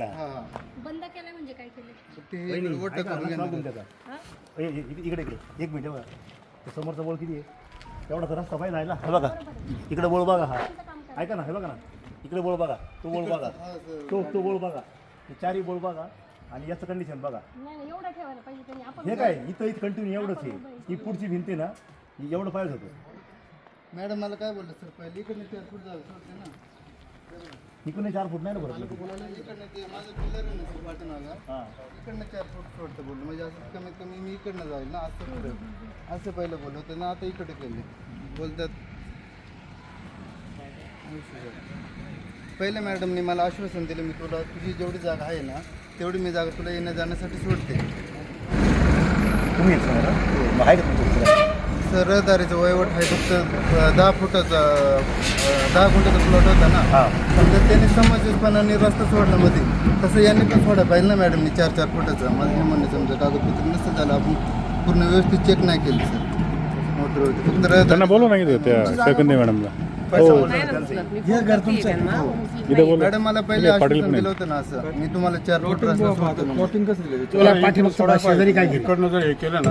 हा, हा. बंद केलंय म्हणजे काय केलं ते वहिनी, वट्ट ऐका करून ना, घेणार. सांगून द्या हा? ए, ए, इकडे इकडे इकडे. एक मिनिट बघा. ते समोरचा बोल किती आहे? तेवढा तर रस्ता पाहिजे ना. हे बघा. इकडे बोल बघा हा. ऐका ना हे बघा ना. इकडे बोल बघा. तो बोल बघा. हा, सर. तो तो बोल बघा. हे चारही बोल बघा आणि याचं कंडिशन बघा. नाही नाही, एवढं ठेवायला पाहिजे त्यांनी. आपण हे काय इथं इथं कंटिन्यू एवढंच आहे. ही पुढची भिंत आहे ना ही एवढं पाहिजे होतं. मॅडम मला काय बोललं सर? पहिले चार फूट जावं सोडते ना. इकडे चार फूट नाही ना बरं इकडनं ते माझं पिलर आहे ना सर पाठीमागं हां. इकडनं चार फूट सोडतं बोललं. म्हणजे असं कमीत कमी मी इकडनं जाईल ना असं पुढं. असं पहिलं बोललं होतं. ना आता इकडे केले बोलतात. पहिले मॅडमने मला आश्वासन दिलं मी तुला तुझी जेवढी जागा आहे ना तेवढी मी जागा तुला येण्या जाण्यासाठी सोडते. तुम्ही येत आहे का तुमचं? रहदारीचं वयवट आहे फक्त दहा फुटाचा दहा गुंठाचा प्लॉट होता ना. हां. समजा त्यांनी समंजसपणाने रस्ता सोडला मध्ये. तसं यांनी पण सोडा पाहिजे ना मॅडमनी चार चार फुटाचा. माझं हे म्हणणं समजा कागदपत्र नसतं झालं आपण पूर्ण व्यवस्थित चेक नाही केलं सर मोटरवरती फक्त रहदारी. त्यांना बोलू ना इथे त्या सेकंदे मॅडमला मॅडम मला पहिले आश्वासन दिलं होतं ना असं मी तुम्हाला चार फूट रस्ता सोडतो म्हणून. तुला पाठीमागचा शेजारी काय इकडनं जर हे केलं ना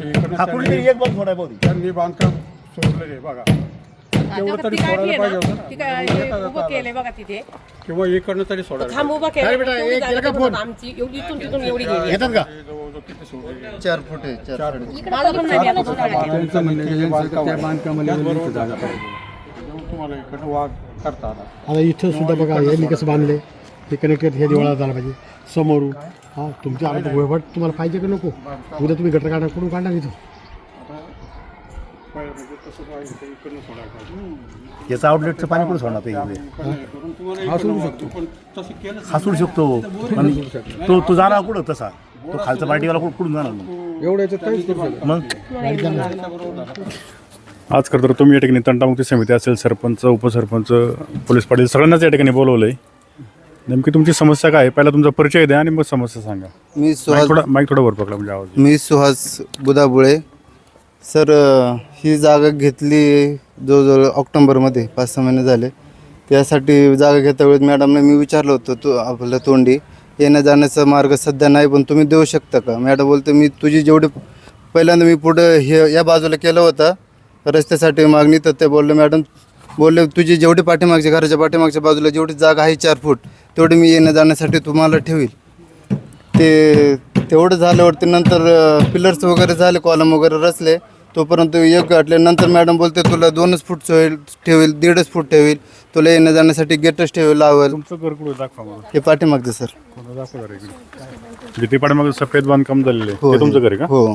हा कुठेतरी एक बघ थोडा बहुत त्यांनी बांधकाम सोडलेलं आहे बघा. तेवढं तरी सोडायला पाहिजे होतं ना. काय हे उभं केलंय बघा तिथे. किंवा इकडनं तरी सोडायला थांब उभं केलं एवढी जागा बघा आमची एवढी इथून तिथून एवढी गेली. येतात का? पाहिजे. जवळजवळ किती सोडलेलं आहे? चार फूट आहे चार फूट. माझं पण नाही आता सोडायला. त्याचबरोबर जागा पाहिजे. जेव्हा तुम्हाला इकडनं वाघ करता आला. आता इथं सुद्धा बघा यांनी कसं बांधले हे कनेक्टेड हे देवळात झालं पाहिजे. समोरून हा तुमच्या आता वहिवाट तुम्हाला पाहिजे का नको? उद्या तुम्ही गटर काढा कुठून काढणार इथं? याचं आउटलेटचं पाणी कुठं सोडणार ते इकडे? हे करून वाघ- पण तसं केलं हा सोडू शकतो. पण तो तो जाणार कुठं तसा? तो खालचा पार्टीवाला कुठं कुठून जाणार मग? मग? आज खरं तर तुम्ही या ठिकाणी तंटामुक्ती समिती असेल सरपंच उपसरपंच पोलीस पाटील सगळ्यांनाच या ठिकाणी बोलवलं आहे नेमकी तुमची समस्या काय आहे? पहिला तुमचा परिचय द्या आणि मग समस्या सांगा. मी माईक सुहास थोडा माईक थोडा वर पकडला म्हणजे आवाज मी सुहास बुदाबुळे सर अ, ही जागा घेतली जवळजवळ ऑक्टोंबरमध्ये पाच सहा महिने झाले. त्यासाठी जागा घेता वेळेस मॅडमने मी विचारलं होतं तो आपलं तोंडी. येण्या जाण्याचा मार्ग सध्या नाही पण तुम्ही देऊ शकता का? मॅडम बोलते मी तुझी जेवढी पहिल्यांदा मी पुढं हे या बाजूला केलं होतं. रस्त्यासाठी मागणी तर ते बोलले मॅडम बोलले तुझी जेवढी पाठीमागच्या घराच्या पाठीमागच्या बाजूला जेवढी जागा आहे चार फूट तेवढी मी येण्या जाण्यासाठी तुम्हाला ठेवील. ते तेवढं झाल्यावरती नंतर पिलर्स वगैरे झाले कॉलम वगैरे रचले. तोपर्यंत एक गाठले. नंतर मॅडम बोलते तुला दोनच फूट ठेवेल ठेवेल दीडच फूट ठेवेल. तुला येण्या जाण्यासाठी गेटच ठेवेल लावेल. तुमचं घर कुठं दाखवा मला. हे पाठीमागचं सर. कोणतं दाखवा घर इकडे. जिथे पाठीमागे सफेद बांधकाम झालेलं आहे. हो ते तुमचं घर आहे का? हो.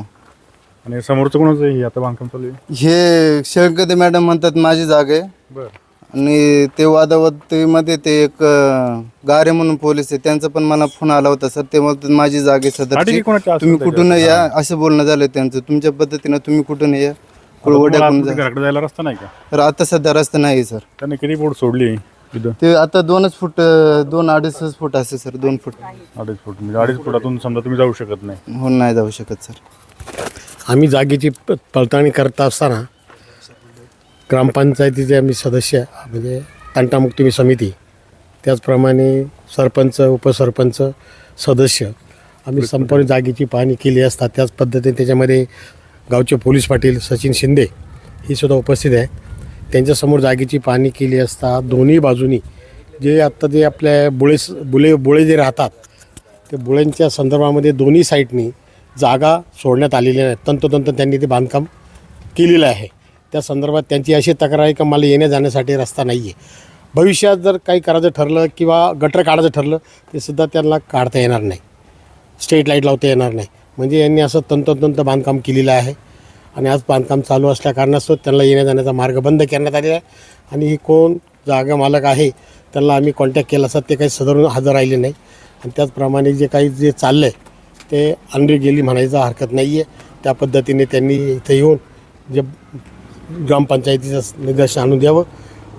आणि समोरचं कोणाचं आहे? हे आता बांधकाम चालू आहे? हे शेळकदे मॅडम म्हणतात माझी जागा आहे. आणि ते वादावादीमध्ये ते एक अं, गारे म्हणून पोलीस आहे त्यांचा पण मला फोन आला होता सर. ते म्हणतात माझी जागा आधी कोणाची असेल तुम्ही कुठून या? असं बोलणं झालं त्यांचं. तुमच्या पद्धतीनं तुम्ही कुठून या? कुळवड्या कोण घराकडे जायला रस्ता नाही का? तर आता सध्या रस्ता नाही सर. त्याने किती बोट सोडली ते आता दोनच फूट अं, दोन अडीचच फूट असे सर दोन फूट. अडीच फूट म्हणजे अडीच फुटातून समजा तुम्ही जाऊ शकत नाही. हो नाही जाऊ शकत सर. आम्ही जागेची प- पडताळणी करत असताना ग्रामपंचायतीचे आम्ही सदस्य म्हणजे तंटामुक्ती समिती. त्याचप्रमाणे सरपंच उपसरपंच सदस्य. आम्ही संपूर्ण जागेची पाहणी केली असता त्याच पद्धतीने त्याच्यामध्ये गावचे पोलीस पाटील सचिन शिंदे ही सुद्धा उपस्थित आहे त्यांच्यासमोर जागेची पाहणी केली असता दोन्ही बाजूनी जे आत्ता जे आपल्या बुळे बुले बुळे जे राहतात ते बुळ्यांच्या संदर्भामध्ये दोन्ही साईडनी जागा सोडण्यात आलेल्या आहेत तंतोतंत त्यांनी ते बांधकाम केलेलं आहे. त्या संदर्भात त्यांची अशी तक्रार आहे का मला येण्या जाण्यासाठी रस्ता नाही आहे भविष्यात जर काही करायचं ठरलं किंवा गटर काढायचं ठरलं ते सुद्धा त्यांना काढता येणार नाही. स्ट्रीट लाइट लावता येणार नाही. म्हणजे यांनी असं तंतोतंत बांधकाम केलेलं आहे. आणि आज बांधकाम चालू असल्या कारणास्तव त्यांना येण्या जाण्याचा मार्ग बंद करण्यात आलेला आहे. आणि ही कोण जागा मालक आहे त्यांना आम्ही कॉन्टॅक्ट केला असतात ते काही सदरून हजर राहिले नाही. आणि त्याचप्रमाणे जे काही जे चाललं आहे ते अनरी गेली म्हणायचं हरकत नाही आहे त्या पद्धतीने त्यांनी इथे येऊन जे ग्रामपंचायतीचं निदर्शन आणून द्यावं.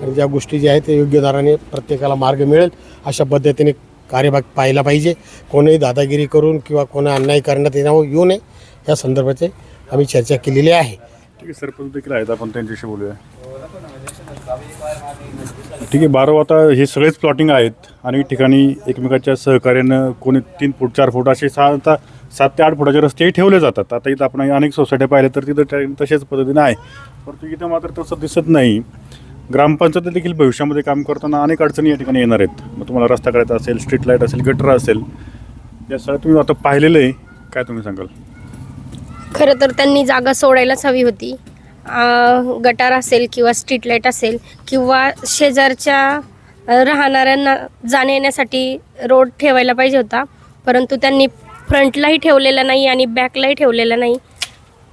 आणि ज्या गोष्टी ज्या आहेत ते योग्य दराने प्रत्येकाला मार्ग मिळेल. अशा पद्धतीने कार्यभाग पाहायला पाहिजे. कोणीही दादागिरी करून किंवा कोणा अन्याय करण्यात येण्यावर येऊ नये. या संदर्भाचे आम्ही चर्चा केलेली आहे. ठीक आहे सरपंच देखील आहेत. आपण त्यांच्याशी बोलूया. ठीक आहे बारो आता हे सगळेच प्लॉटिंग आहेत. अनेक ठिकाणी एकमेकाच्या सहकार्यानं कोणी तीन फूट चार फूट असे साधारणतः सात ते आठ फुटाचे रस्तेही ठेवले जातात. आता इथं आपण अनेक सोसायट्या पाहिल्या तर तिथं तशाच पद्धतीने आहे. परंतु इथं मात्र तसं दिसत नाही. ग्रामपंचायत देखील भविष्यामध्ये काम करताना अनेक अडचणी या ठिकाणी येणार आहेत. मग तुम्हाला रस्ता करायचा असेल स्ट्रीट लाइट असेल गटर असेल या सगळ्या तुम्ही आता पाहिलेलं आहे. काय तुम्ही सांगाल? खरं तर त्यांनी जागा सोडायलाच हवी होती. गटार असेल किंवा स्ट्रीट लाइट असेल किंवा शेजारच्या राहणाऱ्यांना जाण्या येण्यासाठी रोड ठेवायला पाहिजे होता. परंतु त्यांनी फ्रंटलाही ठेवलेला नाही आणि बॅकलाही ठेवलेला नाही.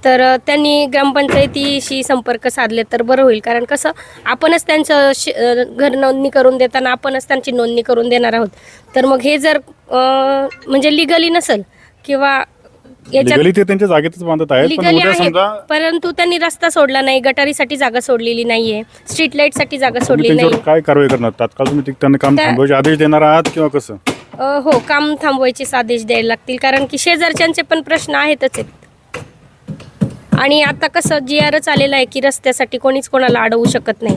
तर त्यांनी ग्रामपंचायतीशी संपर्क साधले तर बरं होईल. कारण कसं आपणच त्यांचं श घर नोंदणी करून देताना आपणच त्यांची नोंदणी करून देणार आहोत. तर मग हे जर म्हणजे लिगली नसेल किंवा याच्यात लिगली ते त्यांच्या जागेतच बांधत आहेत पण लिगली उद्या आहे समजा परंतु त्यांनी रस्ता सोडला नाही गटारीसाठी जागा सोडलेली नाहीये स्ट्रीट लाइटसाठी जागा तुम्ही त्यांच्यावर नाही काय कारवाई करणार? तात्काळ तुम्ही ते- त्यांना काम त्या- थांबवायचे आदेश देणार आहात किंवा कसं? हो काम थांबवायचे आदेश द्यायला लागतील कारण की शेजारच्यांचे पण प्रश्न आहेतच आहेत. आणि आता कसं जी आरच आलेलं आहे की रस्त्यासाठी कोणीच कोणाला अडवू शकत नाही.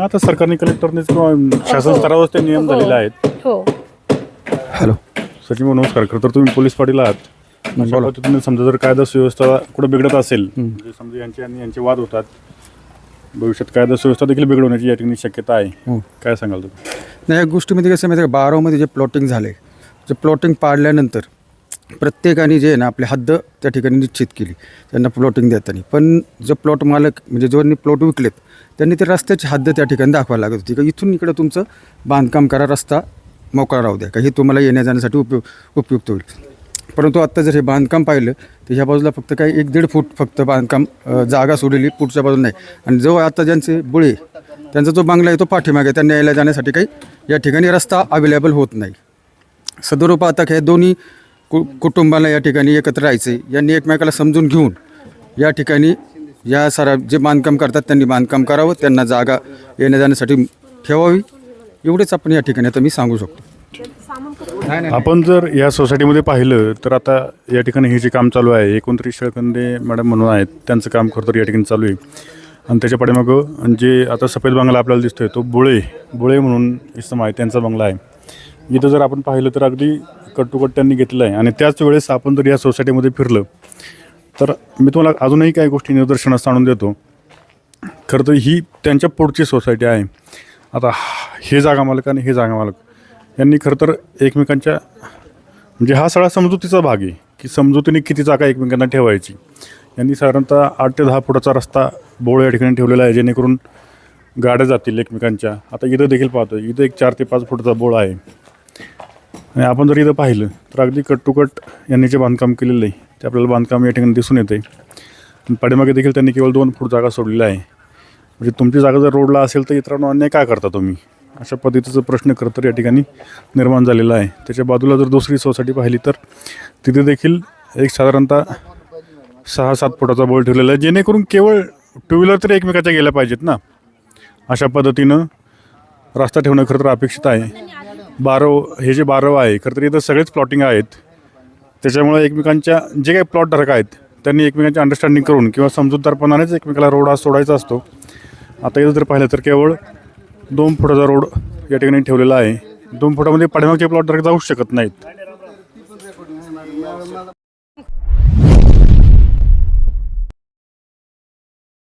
आता सरकारने कलेक्टरनेच किंवा शासन हो. स्तरावर ते नियम हो. झालेले आहेत. हो. हॅलो. सचिन भाऊ, नमस्कार. खरं तर तुम्ही पोलीस पाटील आहात. अशा पद्धतीने समजा जर कायदा सुव्यवस्था कुठं बिघडत असेल म्हणजे समजा यांचे आणि यांचे वाद होतात भविष्यात कायदा सुव्यवस्था देखील बिघडवण्याची या ठिकाणी शक्यता आहे. काय सांगाल तुम्ही? नाही या गोष्टीमध्ये कसं माहिती आहे का? बारामध्ये जे प्लॉटिंग झाले जे प्लॉटिंग पाडल्यानंतर प्रत्येकाने जे आहे ना आपली हद्द त्या ठिकाणी निश्चित केली त्यांना प्लॉटिंग देताना. पण जो प्लॉट मालक म्हणजे ज्यांनी प्लॉट विकलेत त्यांनी ते रस्त्याची हद्द त्या ठिकाणी दाखवायला लागत होती. का इथून इकडं तुमचं बांधकाम करा रस्ता मोकळा राहू द्या का हे तुम्हाला येण्या जाण्यासाठी उपयोग उपयुक्त होईल? परंतु आत्ता जर हे बांधकाम पाहिलं तर ह्या बाजूला फक्त काही एक दीड फूट फक्त बांधकाम जागा सोडलेली पुढच्या बाजूला नाही. आणि जो आता ज्यांचे बुळे त्यांचा जो बांगला आहे तो पाठीमागे त्यांना यायला जाण्यासाठी काही या ठिकाणी रस्ता अवेलेबल होत नाही. सदरूप आता काय दोन्ही कु कुटुंबाला या ठिकाणी एकत्र राहायचे. यांनी एकमेकाला समजून घेऊन या ठिकाणी या सारा जे बांधकाम करतात त्यांनी बांधकाम करावं त्यांना जागा येण्या जाण्यासाठी ठेवावी. एवढेच आपण या ठिकाणी आता मी सांगू शकतो. आपण जर या सोसायटीमध्ये पाहिलं तर आता या ठिकाणी हे जे काम चालू आहे एकोणत्रीस शेळकंदे मॅडम म्हणून आहेत त्यांचं काम खरं तर या ठिकाणी चालू आहे. आणि त्याच्या पाठीमागं जे आता सफेद बंगला आपल्याला दिसतोय तो बुळे बुळे म्हणून इसम आहे त्यांचा बंगला आहे. इथं जर आपण पाहिलं तर अगदी कट टू कट त्यांनी घेतलं आहे आणि त्याच वेळेस आपण जर या सोसायटीमध्ये फिरलं तर मी तुम्हाला अजूनही काही गोष्टी निदर्शनास आणून देतो. खरं तर ही त्यांच्या पुढची सोसायटी आहे. आता हे जागा मालक आणि हे जागा मालक. यांनी खरं तर एकमेकांच्या म्हणजे हा सगळा समजुतीचा भाग आहे की समजुतीने किती जागा एकमेकांना ठेवायची. यांनी साधारणतः आठ ते दहा फुटाचा रस्ता बोळ या ठिकाणी ठेवलेला आहे जेणेकरून गाड्या जातील एकमेकांच्या. आता इथं देखील पाहतो इथं एक चार ते पाच फुटाचा बोळ आहे. आणि आपण जर इथं पाहिलं तर अगदी कट टू कट यांनी जे बांधकाम केलेलं आहे ते आपल्याला बांधकाम या ठिकाणी दिसून येते आणि पाठीमागे देखील त्यांनी केवळ दोन फूट जागा सोडलेली आहे. म्हणजे तुमची जागा जर रोडला असेल तर इतरांना अन्याय काय करता तुम्ही? अशा पद्धतीचा प्रश्न खरं तर या ठिकाणी निर्माण झालेला आहे. त्याच्या बाजूला जर दुसरी सोसायटी पाहिली तर तिथे देखील एक साधारणतः सहा सात फुटाचा बोल ठेवलेला आहे. जेणेकरून केवळ टू व्हीलर तरी एकमेकाच्या गेल्या पाहिजेत ना. अशा पद्धतीनं रस्ता ठेवणं खरं तर अपेक्षित आहे. बारव हे जे बारव आहे खरं तर इथं सगळेच प्लॉटिंग आहेत. त्याच्यामुळे एकमेकांच्या जे काही प्लॉट धारक आहेत त्यांनी एकमेकांची अंडरस्टँडिंग करून किंवा समजूतदारपणानेच एकमेकाला रोड हा सोडायचा असतो. आता इथं जर पाहिलं तर केवळ दोन फुटाचा रोड या ठिकाणी ठेवलेला आहे. दोन फुटामध्ये पाठीमागचे प्लॉट जाऊ शकत नाहीत.